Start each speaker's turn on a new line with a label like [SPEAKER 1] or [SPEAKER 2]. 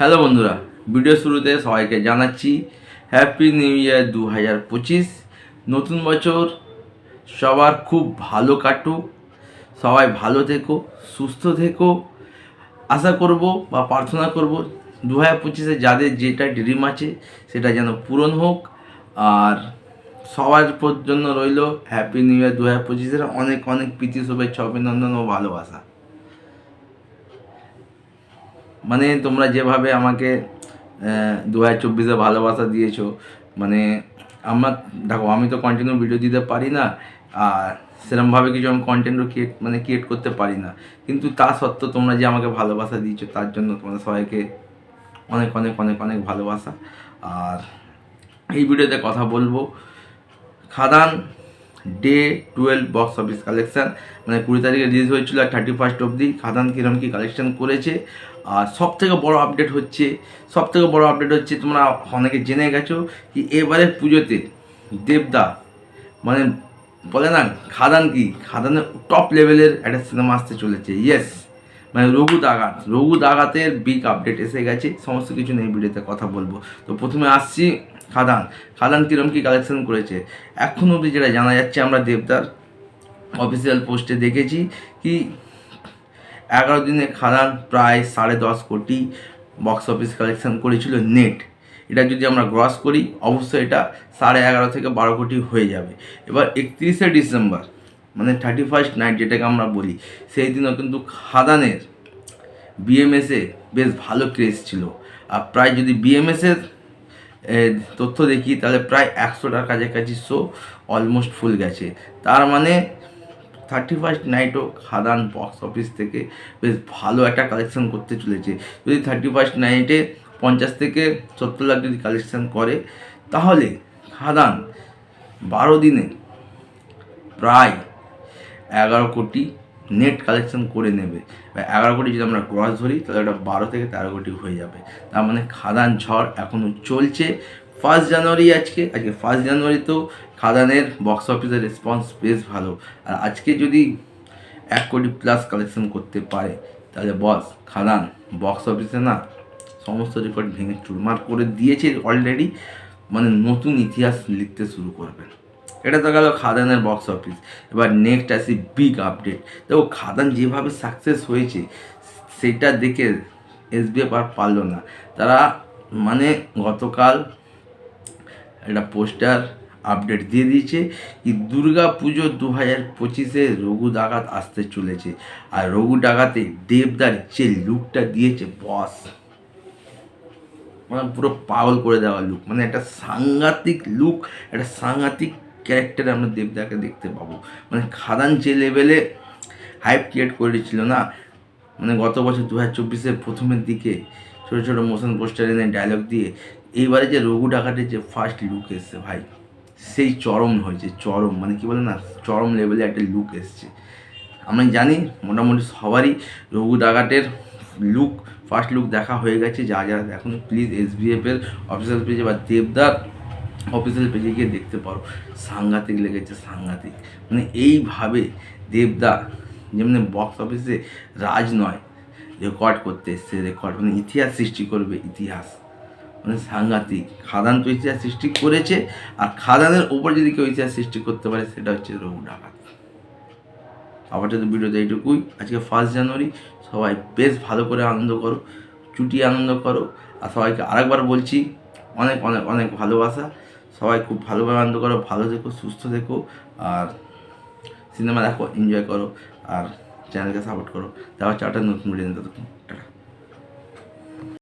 [SPEAKER 1] Hello বন্ধুরা, video শুরুতে সবাইকে জানাচ্ছি হ্যাপি নিউ ইয়ার দু হাজার পঁচিশ। নতুন বছর, সবার খুব ভালো কাটুক, সবাই ভালো থেকো, সুস্থ থেকো। আশা করব বা প্রার্থনা করব দু হাজার পঁচিশে যাদের যেটা ড্রিম আছে, সেটা যেন পূরণ হোক। আর সবার জন্য রইল হ্যাপি নিউ ইয়ার দু হাজার পঁচিশের অনেক অনেক প্রীতি, শুভেচ্ছা, অভিনন্দন ও ভালোবাসা। মানে তোমরা যেভাবে আমাকে দু হাজার চব্বিশে ভালোবাসা দিয়েছ মানে আমার, দেখো, আমি তো কন্টিনিউ ভিডিও দিতে পারি না, আর সেরকমভাবে কিছু আমি কন্টেন্টও ক্রিয়েট মানে ক্রিয়েট করতে পারি না। কিন্তু তা সত্ত্বেও তোমরা যে আমাকে ভালোবাসা দিয়েছ, তার জন্য তোমাদের সবাইকে অনেক অনেক অনেক অনেক ভালোবাসা। আর এই ভিডিওতে কথা বলব। Khadaan day twelve box office collection মানে কুড়ি তারিখে রিলিজ হয়েছিল আর থার্টি ফার্স্ট অবধি। খাদান কিরম কি কালেকশান করেছে? আর সব থেকে বড় আপডেট হচ্ছে সব থেকে বড়ো আপডেট হচ্ছে তোমরা অনেকে জেনে গেছো কি এবারে পুজোতে দেবদা মানে বলে না, খাদান কি? খাদানের টপ লেভেলের একটা সিনেমা আসতে চলেছে ইয়েস মানে রঘু দাগাত রঘু দাগাতের বিগ আপডেট এসে গেছে, সমস্ত কিছু নিয়ে ভিডিওতে কথা বলব। তো প্রথমে আসছি খাদান। খাদান কিরম কি কালেকশন করেছে? এখন অবধি যেটা জানা যাচ্ছে, আমরা দেবদার অফিসিয়াল পোস্টে দেখেছি কি এগারো দিনে খাদান প্রায় সাড়ে দশ কোটি বক্স অফিস কালেকশন করেছিল নেট এটা যদি আমরা গ্রস করি, অবশ্যই এটা সাড়ে এগারো থেকে বারো কোটি হয়ে যাবে। এবার একত্রিশে ডিসেম্বর মানে থার্টি ফার্স্ট নাইট যেটাকে আমরা বলি, সেই দিনও কিন্তু খাদানের বিএমএসে বেশ ভালো ক্রেজ ছিল। আর প্রায় যদি বিএমএসের তথ্য দেখি, তাহলে প্রায় একশোটার কাছাকাছি শো অলমোস্ট ফুল গেছে। তার মানে থার্টি ফার্স্ট নাইটও খাদান বক্স অফিস থেকে বেশ ভালো একটা কালেকশন করতে চলেছে। যদি থার্টি ফার্স্ট নাইটে পঞ্চাশ থেকে সত্তর লাখ যদি কালেকশন করে, তাহলে খাদান বারো দিনে প্রায় এগারো কোটি নেট কালেকশন করে নেবে। এগারো কোটি যদি আমরা ক্রস ধরি, তাহলে ওটা বারো থেকে তেরো কোটি হয়ে যাবে। তার মানে খাদান ঝড় এখনও চলছে। ফার্স্ট জানুয়ারি আজকে আজকে ফার্স্ট জানুয়ারিতেও খাদানের বক্স অফিসের রেসপন্স বেশ ভালো। আর আজকে যদি এক কোটি প্লাস কালেকশন করতে পারে, তাহলে বস খাদান বক্স অফিসে না সমস্ত রেকর্ড ভেঙে চুরমার করে দিয়েছে অলরেডি মানে নতুন ইতিহাস লিখতে শুরু করবেন। এটা তো গেল খাদানের বক্স অফিস এবার নেক্সট আসি বিগ আপডেট দেখো খাদান যেভাবে সাকসেস হয়েছে, সেটা দেখে এসবিএফ আর পারল না। তারা মানে গতকাল একটা পোস্টার আপডেট দিয়ে দিয়েছে কি দুর্গা পুজো দু হাজার পঁচিশে রঘু ডাকাত আসতে চলেছে। আর রঘু ডাকাতে দেবদার যে লুকটা দিয়েছে বস মানে পুরো পাগল করে দেওয়া লুক মানে একটা সাংঘাতিক লুক একটা সাংঘাতিক ক্যারেক্টার আমরা দেবদাকে দেখতে পাবো। মানে খাদান যে লেভেলে হাইপ ক্রিয়েট করেছিল না মানে গত বছর দু হাজার চব্বিশের প্রথমের দিকে ছোটো ছোটো মোশন পোস্টার এনে ডায়লগ দিয়ে, এইবারে যে রঘু ডাকাটের যে ফার্স্ট লুক এসছে ভাই, সেই চরম হয়েছে, চরম মানে কি বলে না, চরম লেভেলে একটা লুক এসছে। আমি জানি মোটামুটি সবারই রঘু ডাকাটের লুক ফার্স্ট লুক দেখা হয়ে গেছে, যা যা, এখন প্লিজ এস এর অফিসিয়াল পেজে বা দেবদার অফিসিয়াল পেজে গিয়ে দেখতে পারো। সাংঘাতিক লেগেছে, সাংঘাতিক। মানে এইভাবে দেবদা যেমনি বক্স অফিসে রাজ নয় রেকর্ড করতে এসছে রেকর্ড মানে ইতিহাস সৃষ্টি করবে, ইতিহাস। মানে সাংঘাতিক। খাদান তো ইতিহাস সৃষ্টি করেছে, আর খাদানের ওপর যদি কেউ ইতিহাস সৃষ্টি করতে পারে, সেটা হচ্ছে রঘু ডাকাত। আবার যদি ভিডিওতে এইটুকুই। আজকে ফার্স্ট জানুয়ারি, সবাই বেশ ভালো করে আনন্দ করো চুটি আনন্দ করো। আর সবাইকে আরেকবার বলছি, অনেক অনেক অনেক ভালোবাসা। সবাই খুব ভালোভাবে আনন্দ করো, ভালো দেখো সুস্থ দেখো আর সিনেমা দেখো এনজয় করো, আর চ্যানেলকে সাপোর্ট করো। তারপর চারটা নতুন ভিডিও ততক্ষণ। টাটা।